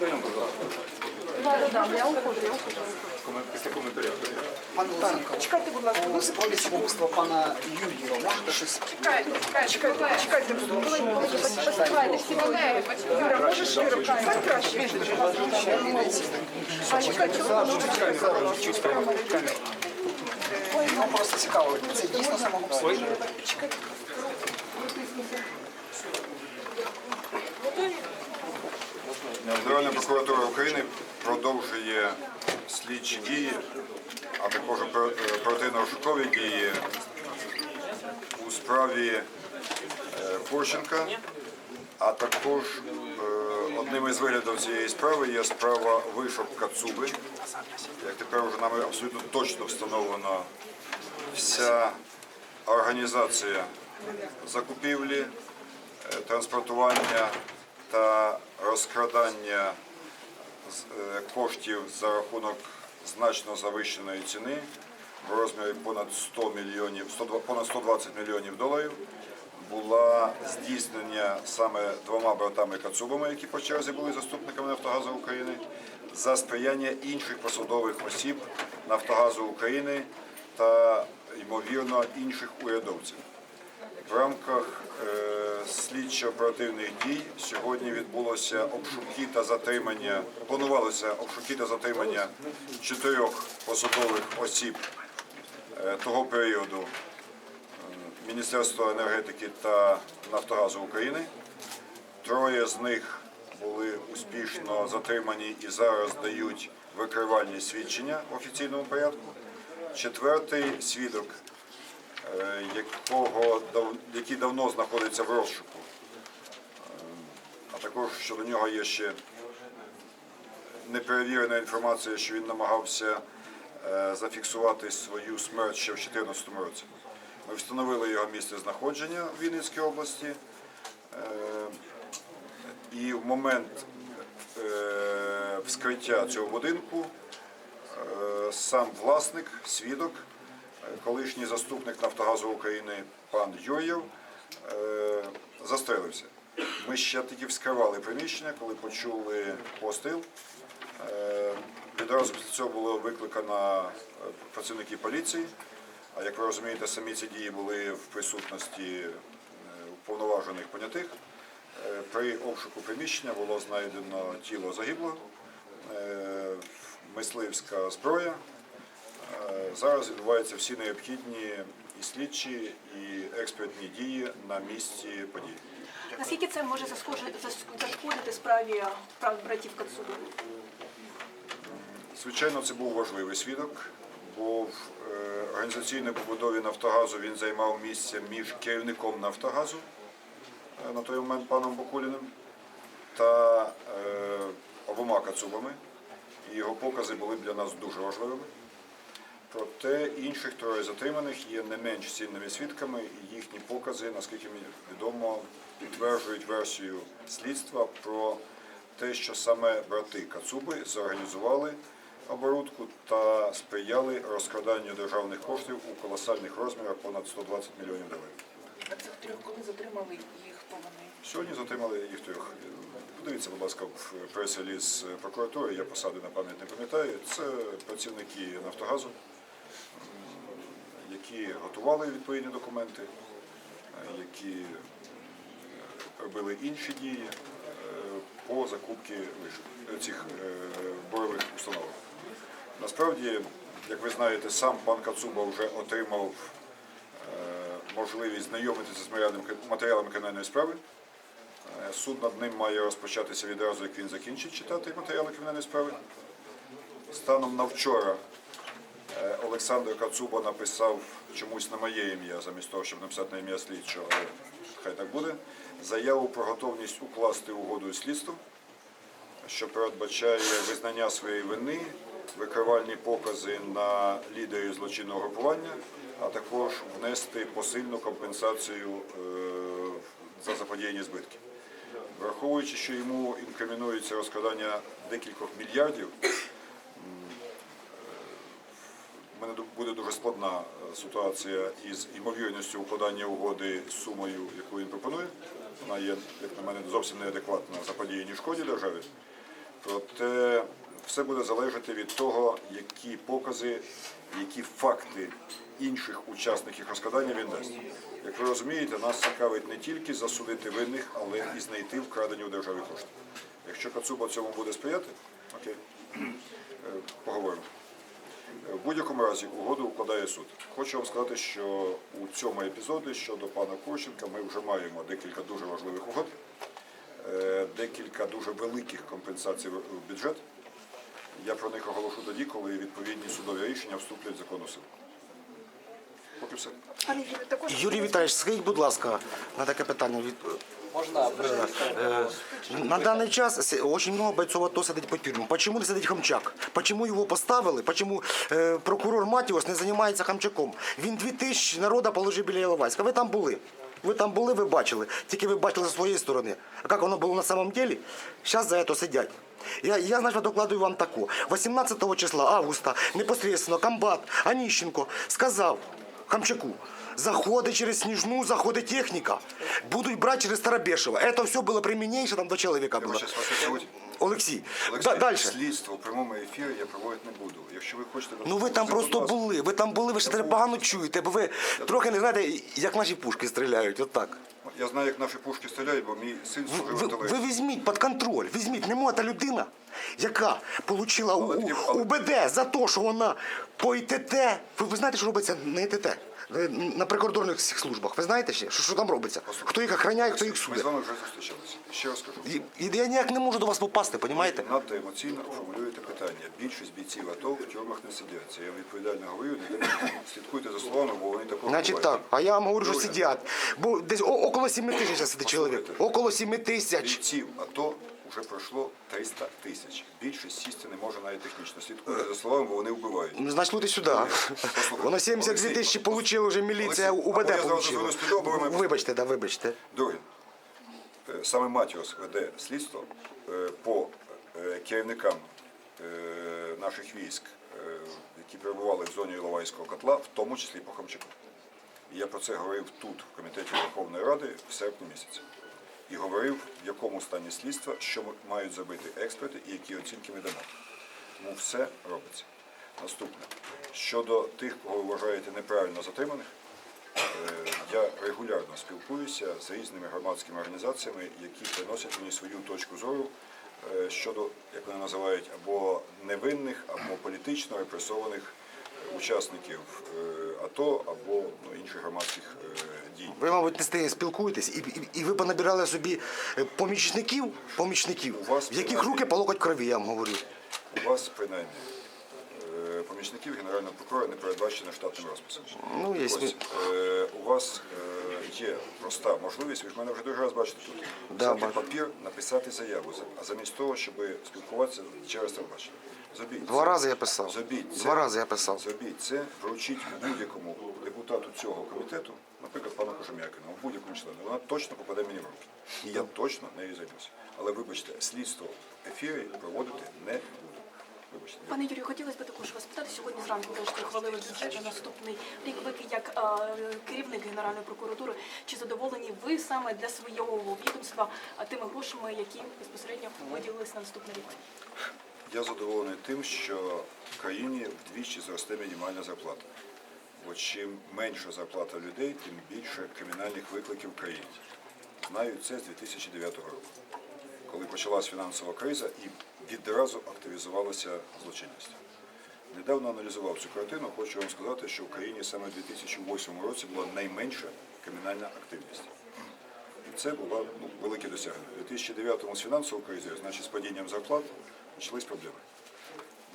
прийом, будь ласка. Да, да, я уходжу, я уходжу. Комен- Після коментарів. Пане Луценко, Чекайте, будь ласка. у справі самогубства пана Юрія можете щось Чекайте, чекайте, чекайте, чекайте, будь ласка. Колеги, колеги, Почекайте, всі колеги, почекайте. Юра, можеш Юра, сядь краще. А чекайте, Нам просто цікаво, це дійсно самогубство? Генеральна прокуратура України продовжує слідчі дії, а також опер- оперативно-розшукові дії у справі е, Порщенка, а також е, одним із виглядів цієї справи є справа Вишок Кацуби. Як тепер вже нами абсолютно точно встановлено вся організація закупівлі, е, транспортування та розкрадання е, коштів за рахунок значно завищеної ціни в розмірі понад 100 мільйонів, 102 понад 120 мільйонів доларів була здійснення саме двома братами Кацубами, які по черзі були заступниками Нафтогазу України, за сприяння інших посадових осіб Нафтогазу України та, ймовірно, інших урядовців. В рамках е, слідчо-оперативних дій сьогодні відбулося обшуки та затримання. Планувалося обшуки та затримання чотирьох посадових осіб е, того періоду е, Міністерства енергетики та Нафтогазу України. Троє з них були успішно затримані і зараз дають викривальні свідчення в офіційному порядку. Четвертий свідок якого дав- який давно знаходиться в розшуку. Е, А також щодо нього є ще неперевірена інформація, що він намагався е, зафіксувати свою смерть ще в 2014 році. Ми встановили його місце знаходження в Вінницькій області. Е, І в момент е, вскриття цього будинку е, сам власник, свідок, е, колишній заступник Нафтогазу України пан Юрєв е, застрелився. Ми ще тільки вскривали приміщення, коли почули постріл. Е, Відразу після цього було викликано е, працівників поліції. А як ви розумієте, самі ці дії були в присутності уповноважених понятих. При обшуку приміщення було знайдено тіло загиблого, мисливська зброя. Е, Зараз відбуваються всі необхідні і слідчі, і експертні дії на місці події. Наскільки це може зашкодити справі прав братів Кацуби? Звичайно, це був важливий свідок, бо в е, організаційній побудові Нафтогазу він займав місце між керівником Нафтогазу е, на той момент паном Бакуліним та е, обома кацубами. І його покази були для нас дуже важливими. Проте інших троє затриманих є не менш цінними свідками, і їхні покази, наскільки мені відомо, підтверджують версію слідства про те, що саме брати Кацуби зорганізували оборудку та сприяли розкраданню державних коштів у колосальних розмірах понад 120 мільйонів доларів. А цих трьох коли затримали їх, хто вони? Сьогодні затримали їх трьох. Подивіться, будь ласка, в прес-реліз прокуратури, я посади на пам'ять не пам'ятаю. Це працівники Нафтогазу, які готували відповідні документи, е, які е, робили інші дії е, по закупці цих борових установок. Насправді, як ви знаєте, сам пан Кацуба вже отримав можливість знайомитися з матеріалами- кримінальної справи. Суд над ним має розпочатися відразу, як він закінчить читати матеріали кримінальної справи. Станом на вчора Олександр Кацуба написав чомусь на моє ім'я, замість того, щоб написати на ім'я слідчого, але хай так буде, заяву про готовність укласти угоду із слідством, що передбачає визнання своєї вини, викривальні покази на лідерів злочинного групування, а також внести посильну компенсацію е, за заподіяні збитки. Враховуючи, що йому інкримінується розкрадання декількох мільярдів, в мене буде дуже складна е, ситуація із ймовірністю укладання угоди з сумою, яку він пропонує. Вона є, як на мене, зовсім неадекватна заподіяній шкоді державі. Проте все буде залежати від того, які покази, які факти інших учасників розкрадання він дасть. Як ви розумієте, нас цікавить не тільки засудити винних, але і знайти вкрадені у державі кошти. Якщо Кацуба цьому буде сприяти, окей, е, поговоримо. В будь-якому разі угоду укладає суд. Хочу вам сказати, що у цьому епізоді щодо пана Курченка ми вже маємо декілька дуже важливих угод, е, декілька дуже великих компенсацій в бюджет. Я про них оголошу тоді, коли відповідні судові рішення вступлять в законну силу. Поки все. Юрій Віталійович, скажіть, будь ласка, на таке питання. від- Можна Е, На даний час очень много бойцов АТО сидить по тюрмам. Почему не Хамчак? Почему його поставили? Почему е, прокурор Матіос не займається Хамчаком? Він дві тисячі народа положив біля Іловайська. Ви там були. Ви там були, ви бачили. Тільки ви бачили з своєї сторони. А як воно було на самом деле? Зараз за це сидять. Я, я значить, докладую вам таку. 18 числа августа непосредственно комбат Аніщенко сказав Хамчаку, заходи через Сніжну, заходить техніка. Будуть брати через Старобешево. Это все було примінніше, там до чоловіка Я було. вас відсуть. Олексій, Олексій, да, далі. слідство в прямому ефірі я проводити не буду. Якщо ви хочете... Ну ви там будь просто ласка. були, ви там були, ви ще треба погано чуєте, бо ви трохи не знаєте, як наші пушки стріляють, отак. Я знаю, як наші пушки стріляють, бо мій син служив в Ви, артилерії. ви візьміть під контроль, візьміть, нема та людина, яка отримала у, Але таки- але- УБД за те, що вона по ІТТ. Ви, ви знаєте, що робиться на ІТТ? Ви На прикордонних всіх службах. Ви знаєте ще, що, що там робиться? Хто їх охороняє, хто їх Ми судить? з вами вже зустрічалися. Ще раз кажу. І, і я ніяк не можу до вас попасти, розумієте? Надто емоційно формулюєте питання. Більшість бійців АТО в тюрмах не сидять. Це я вам відповідально говорю. Не слідкуйте за словами, бо вони такого Значить бувають. так, а я вам говорю, що Друге. сидять. Бо десь о- около 7 тисяч зараз сидить чоловік. Послухайте. Около 7 тисяч. Бійців АТО вже пройшло 300 тисяч. Більшість сісти не може навіть технічно. Слідкуйте за словами, бо вони вбивають. Ну, значить, луйте сюди. Воно 72 тисячі отримали вже міліція, УБД зразу отримала. Вибачте, да, вибачте. Друге, Е, саме Матіос веде слідство е, по е, керівникам е, наших військ, е, які перебували в зоні Іловайського котла, в тому числі по Хамчаку. І я про це говорив тут, в комітеті Верховної Ради, в серпні місяці. І говорив, в якому стані слідства, що мають зробити експерти і які оцінки ми дамо. Тому все робиться. Наступне. Щодо тих, кого вважаєте неправильно затриманих, Е, Я регулярно спілкуюся з різними громадськими організаціями, які приносять мені свою точку зору е, щодо, як вони називають, або невинних, або політично репресованих е, учасників АТО або ну, інших громадських. Ви, мабуть, не з тим спілкуєтесь, і, і, і ви понабирали собі е, помічників, помічників, У вас в яких принаймні- руки по локоть крові, я вам говорю. У вас принаймні е, помічників генерального прокурора не передбачено штатним розписом. Ну, є Ось, е, у вас е, є проста можливість, ви ж мене вже дуже раз бачите тут, Да, взяти бачу. папір, написати заяву, за- а замість того, щоб спілкуватися через телебачення. Зробіть Два це. рази я писав. Зробіть це. Два рази я писав. Зробіть це, вручіть будь-якому депутату цього комітету, наприклад, пану Кожем'якину, будь-якому члену, вона точно попаде мені в руки. І я точно нею займуся. Але вибачте, слідство в ефірі проводити не буду. Вибачте. Пане Юрію, хотілося б також вас питати. Сьогодні зранку кажете, ухвалили бюджет на наступний рік. Ви як е, керівник Генеральної прокуратури, чи задоволені ви саме для свого відомства е, тими грошами, які безпосередньо виділились на наступний рік? Я задоволений тим, що в країні вдвічі зросте мінімальна зарплата. Бо чим менша зарплата людей, тим більше кримінальних викликів в країні. Знаю це з 2009 року, коли почалась фінансова криза і відразу активізувалася злочинність. Недавно аналізував цю картину, хочу вам сказати, що в країні саме в 2008 році була найменша кримінальна активність. І це було ну, велике досягнення. У 2009-му з фінансовою кризою, значить, з падінням зарплат, почались проблеми.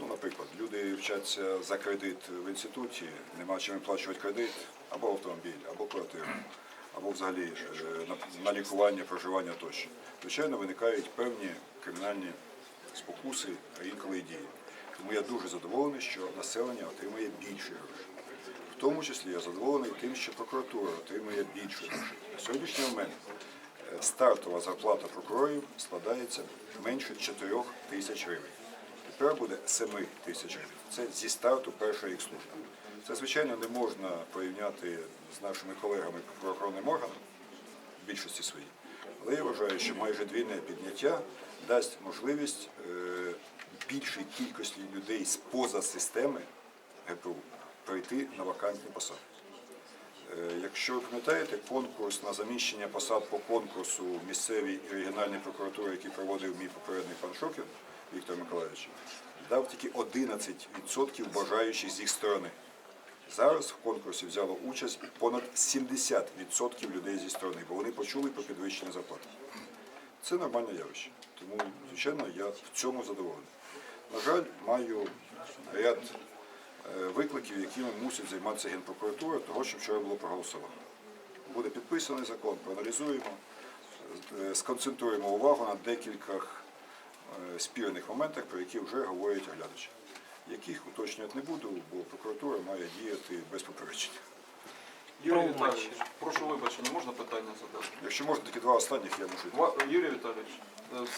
Ну, наприклад, люди вчаться за кредит в інституті, нема чим виплачувати кредит, або автомобіль, або квартиру, або взагалі е, на, лікування, проживання тощо. Звичайно, виникають певні кримінальні спокуси, а інколи дії. Тому я дуже задоволений, що населення отримує більше грошей. В тому числі я задоволений тим, що прокуратура отримує більше грошей. На сьогоднішній момент е, стартова зарплата прокурорів складається менше 4 тисяч гривень. Тепер буде 7 тисяч гривень. Це зі старту першої їх служби. Це, звичайно, не можна порівняти з нашими колегами по правоохоронним органам, в більшості своїй. Але я вважаю, що майже двійне підняття дасть можливість е, більшій кількості людей з поза системи ГПУ прийти на вакантні посади. Е, Якщо ви пам'ятаєте, конкурс на заміщення посад по конкурсу місцевій і регіональній прокуратури, який проводив мій попередник пан Шокін Віктор Миколаївич, дав тільки 11% бажаючих з їх сторони. Зараз в конкурсі взяло участь понад 70% людей зі сторони, бо вони почули про підвищення зарплати. Це нормальне явище. Тому, звичайно, я в цьому задоволений. На жаль, маю ряд е, викликів, якими мусить займатися Генпрокуратура, того, що вчора було проголосовано. Буде підписаний закон, проаналізуємо, е, сконцентруємо увагу на декількох спірних моментах, про які вже говорять оглядачі. Яких уточнювати не буду, бо прокуратура має діяти без попередження. Юрій Віталійович, прошу вибачення, можна питання задати? Якщо можна, тільки два останніх я можу. йти. Юрій Віталійович, е, все